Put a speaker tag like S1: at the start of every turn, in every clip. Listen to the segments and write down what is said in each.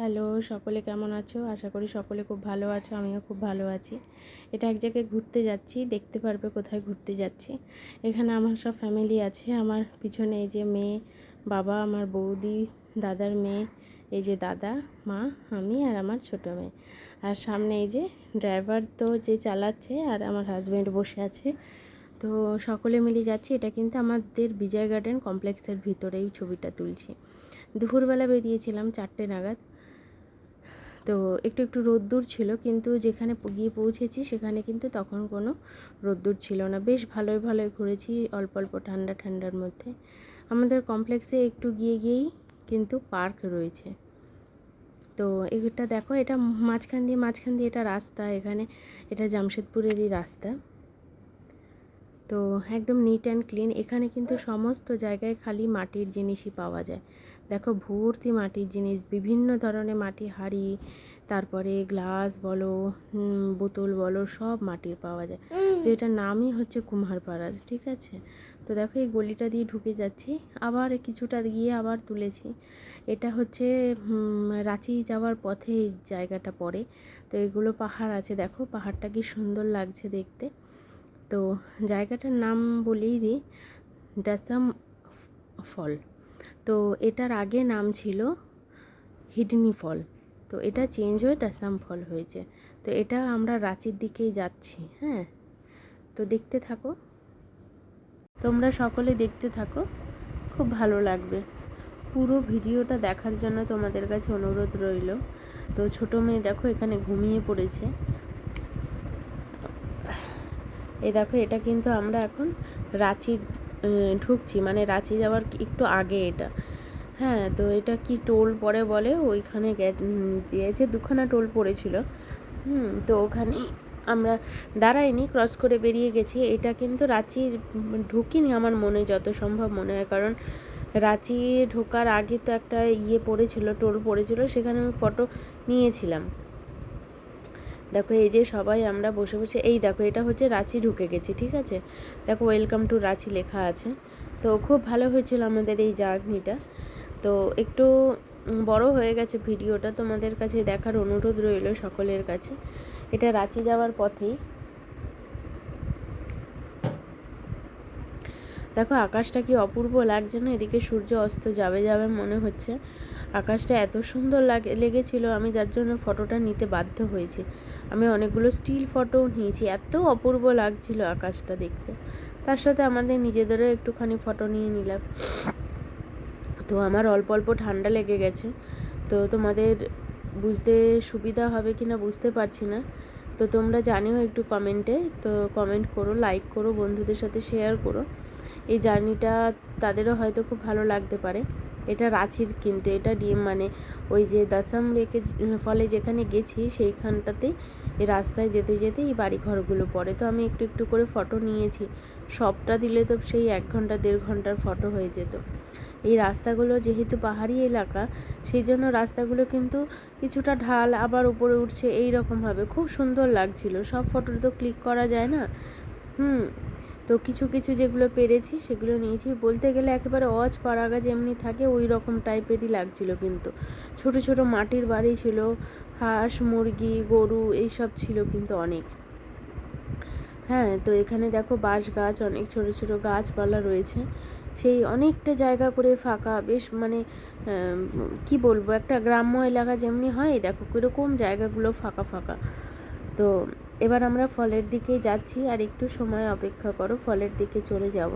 S1: Hello, সকলে কেমন আছো? আশা করি সকলে খুব ভালো আছো, আমিও খুব ভালো আছি। এটা এক জায়গায় ঘুরতে যাচ্ছি, দেখতে পারবে কোথায় ঘুরতে যাচ্ছি। এখানে আমার সব ফ্যামিলি আছে, আমার পিছনে এই যে মেয়ে, বাবা, আমার বৌদি, দাদার মেয়ে, এই যে দাদা, মা, আমি আর আমার ছোটো মেয়ে। আর সামনে এই যে ড্রাইভার তো যে চালাচ্ছে আর আমার হাজব্যান্ড বসে আছে। তো সকলে মিলে যাচ্ছি, এটা কিন্তু আমাদের বিজয় গার্ডেন কমপ্লেক্সের ভিতরেই ছবিটা তুলছি। দুপুরবেলা বেরিয়েছিলাম চারটে নাগাদ তো একটু একটু রোদ্দুর ছিল কিন্তু যেখানে গিয়ে পৌঁছেছি সেখানে কিন্তু তখন কোনো রোদ্দুর ছিল না। বেশ ভালোই ভালোই ঘুরেছি অল্প অল্প ঠান্ডা, ঠান্ডার মধ্যে। আমাদের কমপ্লেক্সে একটু গিয়ে, গিয়েই কিন্তু পার্ক রয়েছে। তো এটা দেখো, এটা মাঝখান দিয়ে মাঝখান দিয়ে এটা রাস্তা, এখানে এটা জামশেদপুরেরই রাস্তা। তো একদম নিট অ্যান্ড ক্লিন এখানে কিন্তু সমস্ত জায়গায় খালি মাটির জিনিসই পাওয়া যায়। দেখো ভর্তি মাটির জিনিস বিভিন্ন ধরনের মাটি হাঁড়ি তারপরে গ্লাস বলো বোতল বলো সব মাটির পাওয়া যায়। তো এটার নামই হচ্ছে কুম্হারপাড়া ঠিক আছে? তো দেখো এই গলিটা দিয়ে ঢুকে যাচ্ছি আবার কিছুটা গিয়ে আবার তুলেছি। এটা হচ্ছে রাঁচি যাওয়ার পথে এই জায়গাটা পড়ে। তো এগুলো পাহাড় আছে দেখো পাহাড়টা কি সুন্দর লাগছে দেখতে। তো জায়গাটার নাম বলেই দিই ডাসাম ফল। তো এটার আগে নাম ছিল হিডনি ফল। তো এটা চেঞ্জ হয়ে ডাসাম ফল হয়েছে। তো এটা আমরা রাঁচির দিকেই যাচ্ছি হ্যাঁ? তো দেখতে থাকো। তোমরা সকলে দেখতে থাকো খুব ভালো লাগবে। পুরো ভিডিওটা দেখার জন্য তোমাদের কাছে অনুরোধ রইল। তো ছোটো মেয়ে দেখো এখানে ঘুমিয়ে পড়েছে। এ দেখো এটা কিন্তু আমরা এখন রাঁচি আহ, ঢুকছি। মানে রাঁচি যাওয়ার একটু আগে এটা। হ্যাঁ তো এটা কি টোল পরে বলে? ওইখানে দিয়েছে দুখানা টোল পড়েছিল। হুম, তো ওখানেই আমরা দাঁড়াইনি, ক্রস করে বেরিয়ে গেছি। এটা কিন্তু রাঁচি ঢুকিনি আমার মনে যত সম্ভব মনে হয়। কারণ রাঁচি ঢোকার আগে তো একটা ইয়ে পড়েছিল, টোল পড়েছিল। সেখানে আমি ফটো নিয়েছিলাম। দেখো এই যে সবাই আমরা বসে বসে, এই দেখো এটা হচ্ছে রাঁচি ঢুকে গেছি, ঠিক আছে? দেখো ওয়েলকাম টু রাঁচি লেখা আছে। তো খুব ভালো হয়েছিল আমাদের এই জার্নিটা। তো একটু বড় হয়ে গেছে ভিডিওটা, তোমাদের কাছে দেখার অনুরোধ রইল সকলের কাছে। এটা রাঁচি যাওয়ার পথেই। দেখো আকাশটা কি অপূর্ব লাগছে না, এদিকে সূর্য অস্ত যাবে যাবে মনে হচ্ছে। আকাশটা এত সুন্দর লাগে, লেগেছিল, আমি যার জন্য ফটোটা নিতে বাধ্য হয়েছি। আমি অনেকগুলো স্টিল ফটোও নিয়েছি, এত অপূর্ব লাগছিল আকাশটা দেখতে। তার সাথে আমাদের নিজেদেরও একটুখানি ফটো নিয়ে নিলাম। তো আমার অল্প অল্প ঠান্ডা লেগে গেছে। তো তোমাদের বুঝতে সুবিধা হবে কি না বুঝতে পারছি না। তো তোমরা জানিও একটু কমেন্টে। তো কমেন্ট করো, লাইক করো, বন্ধুদের সাথে শেয়ার করো। এই জার্নিটা তাদেরও হয়তো খুব ভালো লাগতে পারে। এটা রাঁচির কিন্তু এটা ডিম মানে ওই যে দাসাম রেখে ফলে যেখানে গেছি সেইখানটাতে এই রাস্তায় যেতে যেতে এই বাড়ি ঘরগুলো পড়ে। তো আমি একটু একটু করে ফটো নিয়েছি। সবটা দিলে তো সেই এক ঘণ্টা, দেড় ঘণ্টার ফটো হয়ে যেত। এই রাস্তাগুলো যেহেতু পাহাড়ি এলাকা, সেই জন্য রাস্তাগুলো কিন্তু কিছুটা ঢাল আবার উপরে উঠছে এই রকমভাবে খুব সুন্দর লাগছিল। সব ফটো তো ক্লিক করা যায় না। হুম তো কিছু কিছু যেগুলো পেরেছি সেগুলো নিয়েছি। বলতে গেলে একেবারে অজ পাড়াগা যেমনি থাকে, ওই রকম টাইপেরই লাগছিল কিন্তু। ছোট ছোট মাটির বাড়ি ছিল, হাঁস, মুরগি, গরু, এইসব ছিল কিন্তু অনেক। হ্যাঁ তো এখানে দেখো বাঁশ গাছ, অনেক ছোট ছোট গাছপালা রয়েছে। সেই অনেকটা জায়গা করে ফাঁকা, বেশ মানে কি বলব, একটা গ্রাম্য এলাকা যেমনি হয়, দেখো কীরকম জায়গাগুলো ফাঁকা ফাঁকা। তো এবার আমরা ফলের দিকে যাচ্ছি আর একটু সময় অপেক্ষা করো, ফলের দিকে চলে যাব।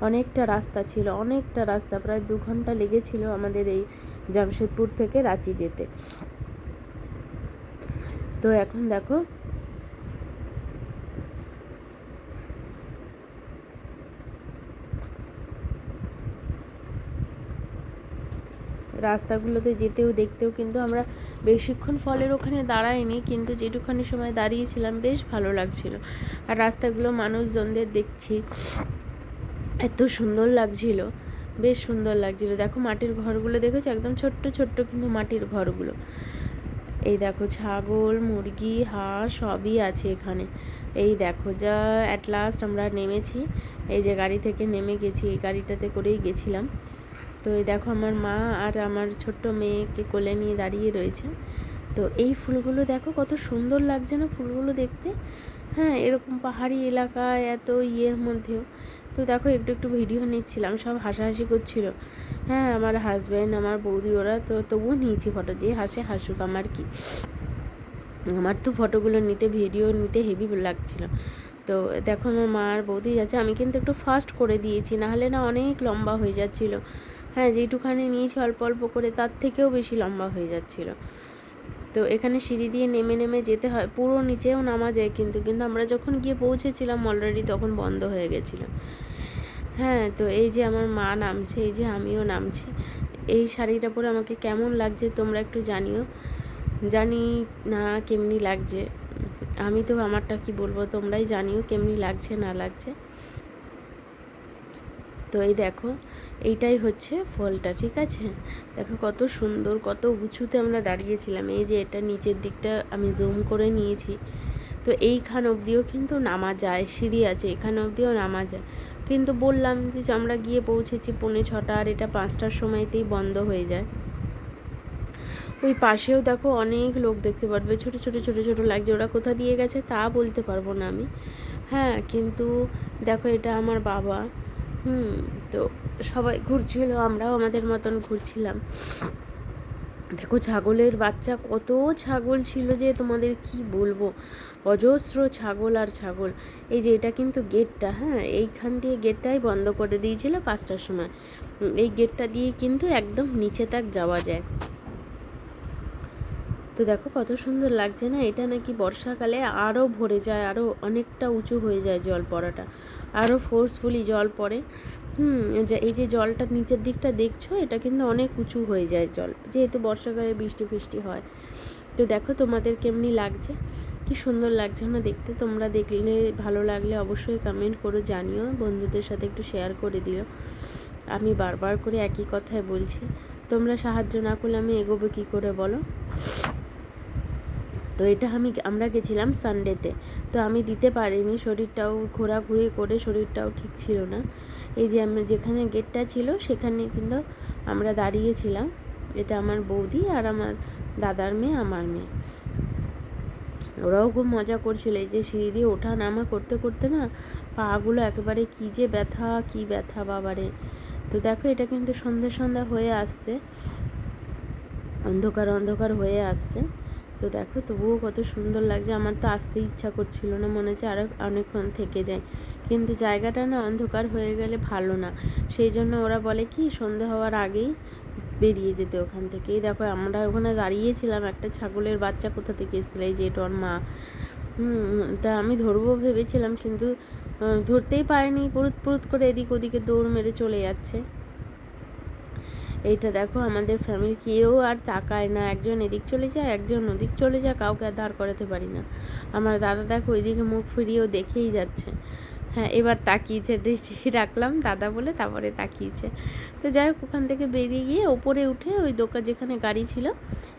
S1: অনেকটা রাস্তা ছিল, অনেকটা রাস্তা, প্রায় দু ঘণ্টা লেগেছিল আমাদের এই জামশেদপুর থেকে রাঁচি যেতে। তো এখন দেখো রাস্তাগুলোতে যেতেও দেখতেও কিন্তু আমরা বেশিক্ষণ ফলের ওখানে দাঁড়াইনি, কিন্তু যেটুখানি সময় দাঁড়িয়েছিলাম বেশ ভালো লাগছিল। আর রাস্তাগুলো মানুষজনদের দেখছি, এত সুন্দর লাগছিল, বেশ সুন্দর লাগছিল। দেখো মাটির ঘরগুলো দেখেছ? একদম ছোট্ট ছোট্ট কিন্তু মাটির ঘরগুলো। এই দেখো ছাগল, মুরগি, হাঁস সবই আছে এখানে। এই দেখো যা অ্যাট লাস্ট আমরা নেমেছি, এই যে গাড়ি থেকে নেমে গেছি, এই গাড়িটাতে করেই গেছিলাম। তো এই দেখো আমার মা আর আমার ছোট্ট মেয়েকে কোলে নিয়ে দাঁড়িয়ে রয়েছে। তো এই ফুলগুলো দেখো কত সুন্দর লাগছে না ফুলগুলো দেখতে। হ্যাঁ এরকম পাহাড়ি এলাকায় এত ইয়ের মধ্যেও। তো দেখো একটু একটু ভিডিও নিচ্ছিলাম, সব হাসাহাসি করছিল। হ্যাঁ আমার হাজব্যান্ড আমার বৌদি, ওরা তো তবুও নিয়েছি ফটো যে হাসে হাসুক আমার কি। আমার তো ফটোগুলো নিতে ভিডিও নিতে হেভি লাগছিল। তো দেখো আমার মা আর বৌদি যাচ্ছে, আমি কিন্তু একটু ফাস্ট করে দিয়েছি, নাহলে না অনেক লম্বা হয়ে যাচ্ছিল। হ্যাঁ যেটুখানি নিয়েছি অল্প অল্প করে, তার থেকেও বেশি লম্বা হয়ে যাচ্ছিল। তো এখানে সিঁড়ি দিয়ে নেমে নেমে যেতে হয়, পুরো নিচেও নামা যায় কিন্তু কিন্তু আমরা যখন গিয়ে পৌঁছেছিলাম অলরেডি তখন বন্ধ হয়ে গেছিল। হ্যাঁ তো এই যে আমার মা নামছে, এই যে আমিও নামছি, এই শাড়িটা পরে আমাকে কেমন লাগছে তোমরা একটু জানিও। জানি না কেমনি লাগছে, আমি তো আমারটা কি বলব, তোমরাই জানিও কেমনি লাগছে, না লাগছে। তো এই দেখো এইটাই হচ্ছে ফলটা, ঠিক আছে? দেখো কত সুন্দর, কত উঁচুতে আমরা দাঁড়িয়েছিলাম। এই যে এটা নিচের দিকটা আমি জুম করে নিয়েছি। তো এইখান অবধিও কিন্তু নামা যায়, সিঁড়ি আছে, এখান অবধিও নামা যায়। কিন্তু বললাম যে আমরা গিয়ে পৌঁছেছি পৌনে ছটা, আর এটা পাঁচটার সময়তেই বন্ধ হয়ে যায়। ওই পাশেও দেখো অনেক লোক দেখতে পারবে, ছোট ছোট ছোট ছোট লাগছে। ওরা কোথা দিয়ে গেছে তা বলতে পারব না আমি। হ্যাঁ কিন্তু দেখো এটা আমার বাবা। হুম, তো সবাই ঘুরছিল, আমরাও আমাদের মতন ঘুরছিলাম। দেখো ছাগলের বাচ্চা, কত ছাগল ছিল যে তোমাদের কি বলব? অজস্র ছাগল আর ছাগল। এই যে এটা কিন্তু গেটটা হ্যাঁ এইখান দিয়ে গেটটাই বন্ধ করে দিয়েছিল পাঁচটার সময়। এই গেটটা দিয়ে কিন্তু একদম নিচে তাক যাওয়া যায়। তো দেখো কত সুন্দর লাগছে না, এটা নাকি বর্ষাকালে আরও ভরে যায় আরও অনেকটা উঁচু হয়ে যায় জল পড়াটা। আরও ফোর্সফুলি জল পড়ে। হুম এই যে জলটা নিচের দিকটা দেখছ, এটা কিন্তু অনেক উঁচু হয়ে যায় জল। যেহেতু বর্ষাকালে বৃষ্টি ফৃষ্টি হয়। তো দেখো তোমাদের কেমনি লাগছে? কি সুন্দর লাগছে না দেখতে? তোমরা দেখলে ভালো লাগলে অবশ্যই কমেন্ট করে জানিও। বন্ধুদের সাথে একটু শেয়ার করে দিও। আমি বারবার করে একই কথাই বলছি। তোমরা সাহায্য না করলে আমি এগোবো কী করে বলো? তো এটা আমি, আমরা গেছিলাম সানডেতে তো আমি দিতে পারিনি, শরীরটাও ঘোরাঘুরি করে শরীরটাও ঠিক ছিল না। এই যে আমরা যেখানে গেটটা ছিল, সেখানে কিন্তু আমরা দাঁড়িয়েছিলাম। এটা আমার বৌদি আর আমার দাদার মেয়ে, আমার মেয়ে। ওরাও খুব মজা করছিল, এই যে সিঁড়ি দিয়ে ওঠা নামা করতে করতে না পাগুলো একেবারে কী যে ব্যথা, কী ব্যথা, বাবারে। তো দেখো, এটা কিন্তু সন্ধ্যা সন্ধ্যা হয়ে আসছে। অন্ধকার অন্ধকার হয়ে আসছে। তো দেখো তবুও কত সুন্দর লাগছে। আমার তো আসতে ইচ্ছা করছিল না, মনে হচ্ছে আরও অনেকক্ষণ থেকে যায়। কিন্তু জায়গাটা না অন্ধকার হয়ে গেলে ভালো না। সেই জন্য ওরা বলে কি, সন্ধে হওয়ার আগেই বেরিয়ে যেতে ওখান থেকে দেখো আমরা ওখানে দাঁড়িয়েছিলাম, একটা ছাগলের বাচ্চা কোথা থেকে এসেছিল, এই যে এটা মা। তা আমি ধরবো ভেবেছিলাম, কিন্তু ধরতেই পারিনি। পুরুত পুরুত করে এদিক ওদিকে দৌড় মেরে চলে যাচ্ছে। এইটা দেখো, আমাদের ফ্যামিলি কেউ আর তাকায় না। একজন এদিক চলে যায়, একজন ওদিক চলে যায়, কাউকে আর দাঁড় করাতে পারি না। আমার দাদা দেখো ওইদিকে মুখ ফিরিয়েও দেখেই যাচ্ছে। হ্যাঁ এবার তাকিয়েছে রাখলাম দাদা বলে, তারপরে তাকিয়েছে। তো যাই হোক, ওখান থেকে বেরিয়ে গিয়ে ওপরে উঠে ওই দোকান যেখানে গাড়ি ছিল,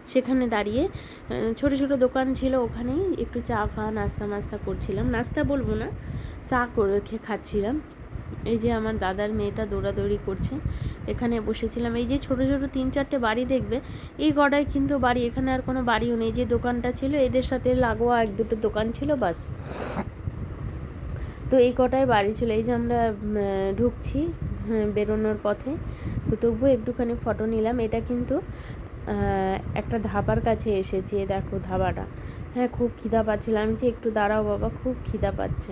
S1: সেখানে দাঁড়িয়ে ছোট ছোট দোকান ছিল ওখানেই একটু চা, ফা, নাস্তা, মাস্তা করছিলাম। নাস্তা বলব না, চা করে খাচ্ছিলাম। এই যে আমার দাদার মেয়েটা দৌড়াদৌড়ি করছে, এখানে বসেছিলাম। এই যে ছোট ছোট তিন চারটে বাড়ি দেখবে, এই গড়ায় কিন্তু বাড়ি, এখানে আর কোনো বাড়িও নেই। যে দোকানটা ছিল, এদের সাথে লাগোয়া এক দুটো দোকান ছিল, বাস। তো এই কটায় বাড়ি ছিল। এই যে আমরা ঢুকছি বেরোনোর পথে। তো তবুও একটুখানি ফটো নিলাম। এটা কিন্তু একটা ধাবার কাছে এসেছি দেখো ধাবাটা। হ্যাঁ খুব খিদা পাচ্ছিল। আমি যে একটু দাঁড়াও বাবা, খুব খিদা পাচ্ছে।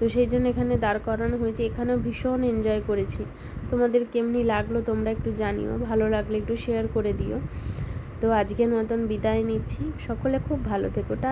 S1: তো সেই জন্য এখানে দাঁড় করানো হয়েছে। এখানেও ভীষণ এনজয় করেছি। তোমাদের কেমনি লাগল তোমরা একটু জানিও। ভালো লাগলে একটু শেয়ার করে দিও। তো আজকের মতন বিদায় নিচ্ছি। সকলে খুব ভালো থেকো। টা